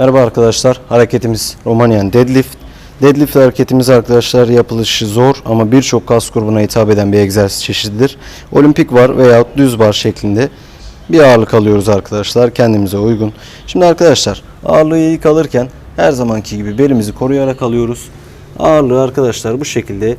Merhaba arkadaşlar. Hareketimiz Romanian Deadlift. Deadlift hareketimiz arkadaşlar yapılışı zor ama birçok kas grubuna hitap eden bir egzersiz çeşididir. Olimpik var veya düz bar şeklinde bir ağırlık alıyoruz arkadaşlar kendimize uygun. Şimdi arkadaşlar ağırlığı ilk alırken her zamanki gibi belimizi koruyarak alıyoruz. Ağırlığı arkadaşlar bu şekilde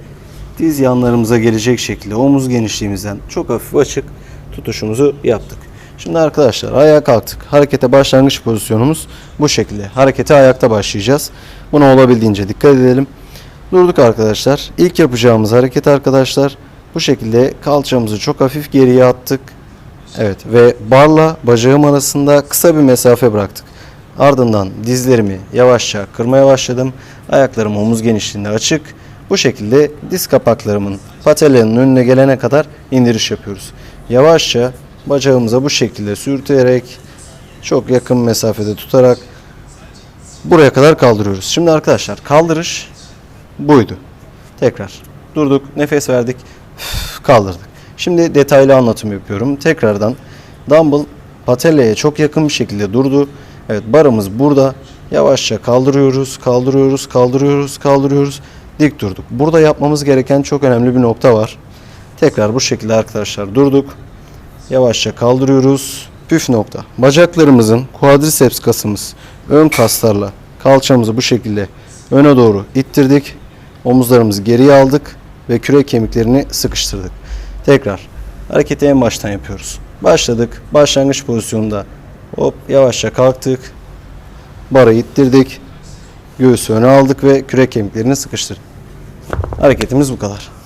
diz yanlarımıza gelecek şekilde omuz genişliğimizden çok hafif açık tutuşumuzu yaptık. Şimdi arkadaşlar ayağa kalktık. Harekete başlangıç pozisyonumuz bu şekilde. Harekete ayakta başlayacağız. Buna olabildiğince dikkat edelim. Durduk arkadaşlar. İlk yapacağımız hareket arkadaşlar bu şekilde kalçamızı çok hafif geriye attık. Evet ve barla bacağım arasında kısa bir mesafe bıraktık. Ardından dizlerimi yavaşça kırmaya başladım. Ayaklarım omuz genişliğinde açık. Bu şekilde diz kapaklarımın patelerinin önüne gelene kadar indiriş yapıyoruz. Yavaşça bacağımıza bu şekilde sürtüyerek çok yakın mesafede tutarak buraya kadar kaldırıyoruz. Şimdi arkadaşlar kaldırış buydu. Tekrar durduk, nefes verdik, kaldırdık. Şimdi detaylı anlatım yapıyorum. Tekrardan dumbbell pateleye çok yakın bir şekilde durdu. Evet barımız burada. Yavaşça kaldırıyoruz, kaldırıyoruz, kaldırıyoruz, kaldırıyoruz. Dik durduk. Burada yapmamız gereken çok önemli bir nokta var. Tekrar bu şekilde arkadaşlar durduk. Yavaşça kaldırıyoruz. Püf nokta. Bacaklarımızın quadriceps kasımız ön kaslarla kalçamızı bu şekilde öne doğru ittirdik. Omuzlarımızı geriye aldık ve kürek kemiklerini sıkıştırdık. Tekrar hareketi en baştan yapıyoruz. Başladık. Başlangıç pozisyonunda hop yavaşça kalktık. Bara ittirdik. Göğsü öne aldık ve kürek kemiklerini sıkıştırdık. Hareketimiz bu kadar.